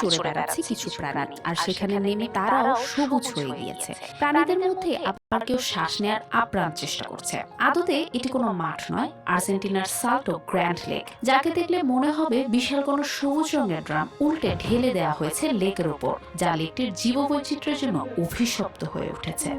চড়ে বেড়াচ্ছে কিছু প্রাণী। আর সেখানে নেমে তারাও সবুজ হয়ে গিয়েছে। প্রাণীদের মধ্যে আবার কেউ শ্বাস নেওয়ার আপ্রাণ চেষ্টা করছে। আদতে এটি কোনো মাঠ নয় আর্জেন্টিনার সাল্টো গ্র্যান্ড লেক যাকে দেখলে মনে হবে বিশাল কোনো সবুজ রঙের ড্রাম উল্টে ঢেলে দেওয়া হয়েছে লেকের উপর যা লেকটির জীববৈচিত্র্যের জন্য অভিশপ্ত হয়ে উঠেছে।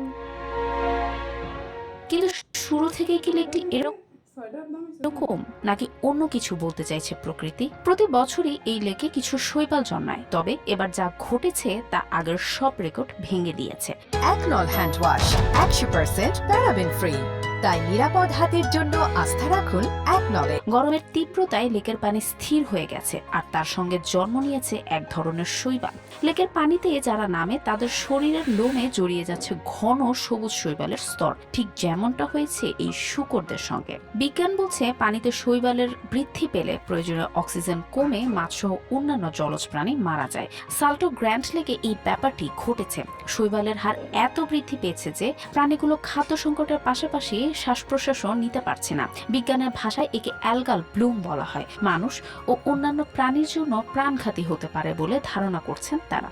কিন্তু শুরু থেকেই কি লেকটি এরকম এরকম নাকি অন্য কিছু বলতে চাইছে প্রকৃতি? প্রতি বছরই এই লেকে কিছু শৈবাল জন্মায় তবে এবার যা ঘটেছে তা আগের সব রেকর্ড ভেঙে দিয়েছে। একনল হ্যান্ড ওয়াশ একশো পার্সেন্ট প্যারাবেন ফ্রি। তাই নিরাপদ হাতের জন্য আস্থা রাখুন একনলে গরমের তীব্রতায় লেকের পানি স্থির হয়ে গেছে, আর তার সঙ্গে জন্ম নিয়েছে এক ধরনের শৈবাল। লেকের পানিতে যারা নামে, তাদের শরীরের লোমে জড়িয়ে যাচ্ছে ঘন সবুজ শৈবালের স্তর। ঠিক যেমনটা হয়েছে এই শুকরদের সঙ্গে। বিজ্ঞান বলছে, পানিতে শৈবালের বৃদ্ধি পেলে প্রয়োজনীয় অক্সিজেন কমে মাছসহ অন্যান্য জলজ প্রাণী মারা যায়। সাল্টো গ্র্যান্ড লেকে এই ব্যাপারটি ঘটেছে। শৈবালের হার এত বৃদ্ধি পেয়েছে যে, প্রাণীগুলো খাদ্য সংকটের পাশাপাশি শ্বাস প্রশ্বাসও নিতে পারছে না। বিজ্ঞানের ভাষায় একে অ্যালগাল ব্লুম বলা হয়। মানুষ ও অন্যান্য প্রাণীর জন্য প্রাণঘাতী হতে পারে বলে ধারণা করছেন তারা।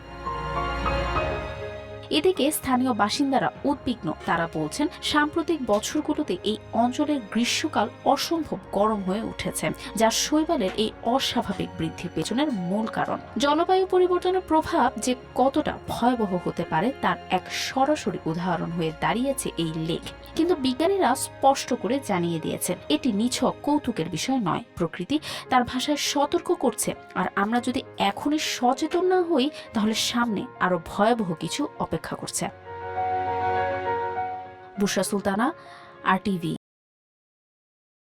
এদিকে স্থানীয় বাসিন্দারা উদ্বিগ্ন। তারা বলছেন, সাম্প্রতিক বছরগুলোতে এই অঞ্চলের গ্রীষ্মকাল অসম্ভব গরম হয়ে উঠেছে, যা শৈবালের এই অস্বাভাবিক বৃদ্ধির পেছনের মূল কারণ। জলবায়ু পরিবর্তনের প্রভাব যে কতটা ভয়াবহ হতে পারে, তার এক সরাসরি উদাহরণ হয়ে দাঁড়িয়েছে এই লেক কিন্তু বিজ্ঞানীরা স্পষ্ট করে জানিয়ে দিয়েছেন, এটি নিছক কৌতুকের বিষয় নয়। প্রকৃতি তার ভাষায় সতর্ক করছে, আর আমরা যদি এখনই সচেতন না হই, তাহলে সামনে আরও ভয়াবহ কিছু অপেক্ষা করছে। Bushra Sultana R TV.